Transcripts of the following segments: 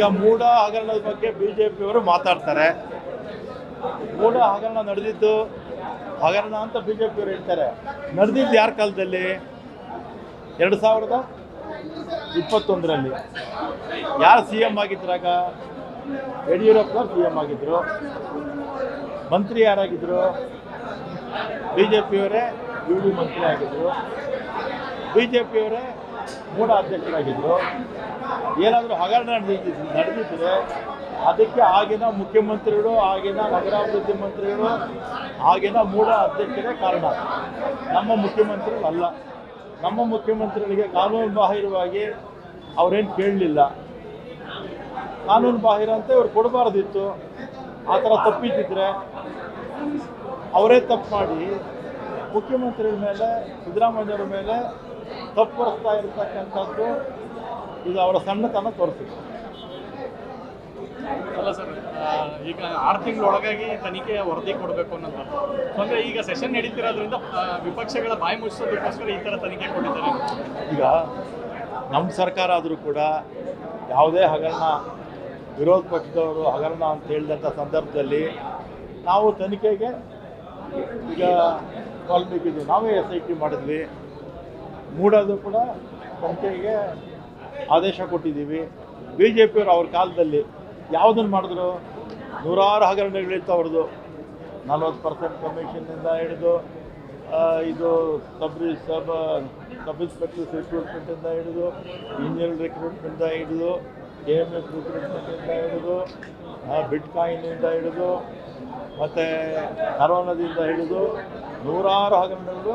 ಈಗ ಮೂಡ ಹಗರಣದ ಬಗ್ಗೆ ಬಿ ಜೆ ಪಿಯವರು ಮಾತಾಡ್ತಾರೆ. ಮೂಡ ಹಗರಣ ನಡೆದಿದ್ದು ಹಗರಣ ಅಂತ ಬಿ ಜೆ ಪಿಯವರು ಹೇಳ್ತಾರೆ. ನಡೆದಿದ್ದು ಯಾರ ಕಾಲದಲ್ಲಿ? ಎರಡು ಸಾವಿರದ ಇಪ್ಪತ್ತೊಂದರಲ್ಲಿ. ಯಾರು ಸಿ ಎಂ ಆಗಿದ್ರಾಗ ಯಡಿಯೂರಪ್ಪ ಸಿ ಎಂ ಆಗಿದ್ರು. ಮಂತ್ರಿ ಯಾರಾಗಿದ್ದರು ಬಿ ಜೆ ಪಿಯವರೇ ಯು ಡಿ ಮಂತ್ರಿ ಆಗಿದ್ರು. ಬಿ ಜೆ ಪಿಯವರೇ ಮೂಢ ಅಧ್ಯಕ್ಷರಾಗಿದ್ದರು ಏನಾದರೂ ಹಗರಣ ನಡೆದಿದ್ದು ನಡೆದಿದ್ದರೆ ಅದಕ್ಕೆ ಆಗಿನ ಮುಖ್ಯಮಂತ್ರಿಗಳು, ಆಗಿನ ನಗರಾಭಿವೃದ್ಧಿ ಮಂತ್ರಿಗಳು, ಆಗಿನ ಮೂಢ ಅಧ್ಯಕ್ಷರೇ ಕಾರಣ. ನಮ್ಮ ಮುಖ್ಯಮಂತ್ರಿಗಳು ಅಲ್ಲ. ನಮ್ಮ ಮುಖ್ಯಮಂತ್ರಿಗಳಿಗೆ ಕಾನೂನು ಬಾಹಿರವಾಗಿ ಅವರೇನು ಕೇಳಲಿಲ್ಲ. ಕಾನೂನು ಬಾಹಿರ ಅಂತ ಇವ್ರು ಕೊಡಬಾರ್ದಿತ್ತು. ಆ ಥರ ತಪ್ಪಿದ್ದಿದ್ರೆ ಅವರೇ ತಪ್ಪು ಮಾಡಿ ಮುಖ್ಯಮಂತ್ರಿಗಳ ಮೇಲೆ ಸಿದ್ದರಾಮಯ್ಯವ್ರ ಮೇಲೆ ತಪ್ಪು ಹೊರಿಸ್ತಾ ಇರತಕ್ಕಂಥದ್ದು ಇದು ಅವರ ಸಣ್ಣತನ ತೋರಿಸುತ್ತೆ ಅಲ್ಲ ಸರ್ ಈಗ ಆರು ತಿಂಗಳೊಳಗಾಗಿ ತನಿಖೆ ವರದಿ ಕೊಡಬೇಕು ಅನ್ನೋದು. ಅಂದರೆ ಈಗ ಸೆಷನ್ ನಡೀತಿರೋದ್ರಿಂದ ವಿಪಕ್ಷಗಳ ಬಾಯಿ ಮುಚ್ಚಿಸೋದಕ್ಕೋಸ್ಕರ ಈ ಥರ ತನಿಖೆ ಕೊಟ್ಟಿದ್ದಾರೆ. ಈಗ ನಮ್ಮ ಸರ್ಕಾರ ಆದರೂ ಕೂಡ ಯಾವುದೇ ಹಗರಣ ವಿರೋಧ ಪಕ್ಷದವರು ಹಗರಣ ಅಂತ ಹೇಳಿದಂಥ ಸಂದರ್ಭದಲ್ಲಿ ನಾವು ತನಿಖೆಗೆ ಈಗ ಕಾಲ್ಬೇಕಿದ್ವಿ ನಾವೇ ಎಸ್ ಐ ಟಿ ಮಾಡಿದ್ವಿ. ಮೂಡೋದು ಕೂಡ ತನಿಖೆಗೆ ಆದೇಶ ಕೊಟ್ಟಿದ್ದೀವಿ. ಬಿ ಜೆ ಪಿಯವರು ಅವ್ರ ಕಾಲದಲ್ಲಿ ಯಾವುದನ್ನು ಮಾಡಿದ್ರು? ನೂರಾರು ಹಗರಣಗಳಿತ್ತು ಅವ್ರದ್ದು. ನಲ್ವತ್ತು ಪರ್ಸೆಂಟ್ ಕಮಿಷನ್ನಿಂದ ಹಿಡಿದು ಇದು ಸಬ್ ಸಬ್ ಸಬ್ ಇನ್ಸ್ಪೆಕ್ಟರ್ಸ್ ರಿಕ್ರೂಟ್ಮೆಂಟಿಂದ ಹಿಡಿದು ಇಂಜಿನಿಯರ್ ರಿಕ್ರೂಟ್ಮೆಂಟಿಂದ ಹಿಡಿದು ಕೆ ಎಂ ಎಸ್ ರಿಕ್ರೂಟ್ಮೆಂಟಿಂದ ಹಿಡಿದು ಬಿಟ್ ಕಾಯಿನಿಂದ ಹಿಡಿದು, ಮತ್ತು ಕರೋನಾದಿಂದ ಹಿಡಿದು ನೂರಾರು ಹಗರಣಗಳು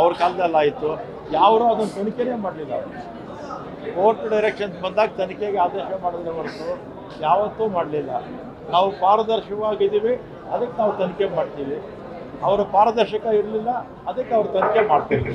ಅವ್ರ ಕಾಲದಲ್ಲಿ ಆಯಿತು. ಯಾರು ಅದನ್ನು ತನಿಖೆನೇ ಮಾಡಲಿಲ್ಲ ಕೋರ್ಟ್ ಡೈರೆಕ್ಷನ್ಸ್ ಬಂದಾಗ ತನಿಖೆಗೆ ಆದೇಶ ಮಾಡಿದ್ರೆ ಹೊರತು ಯಾವತ್ತೂ ಮಾಡಲಿಲ್ಲ. ನಾವು ಪಾರದರ್ಶಕವಾಗಿದ್ದೀವಿ, ಅದಕ್ಕೆ ನಾವು ತನಿಖೆ ಮಾಡ್ತೀವಿ. ಅವರು ಪಾರದರ್ಶಕ ಇರಲಿಲ್ಲ, ಅದಕ್ಕೆ ಅವರು ತನಿಖೆ ಮಾಡ್ತಿರ್ಲಿಲ್ಲ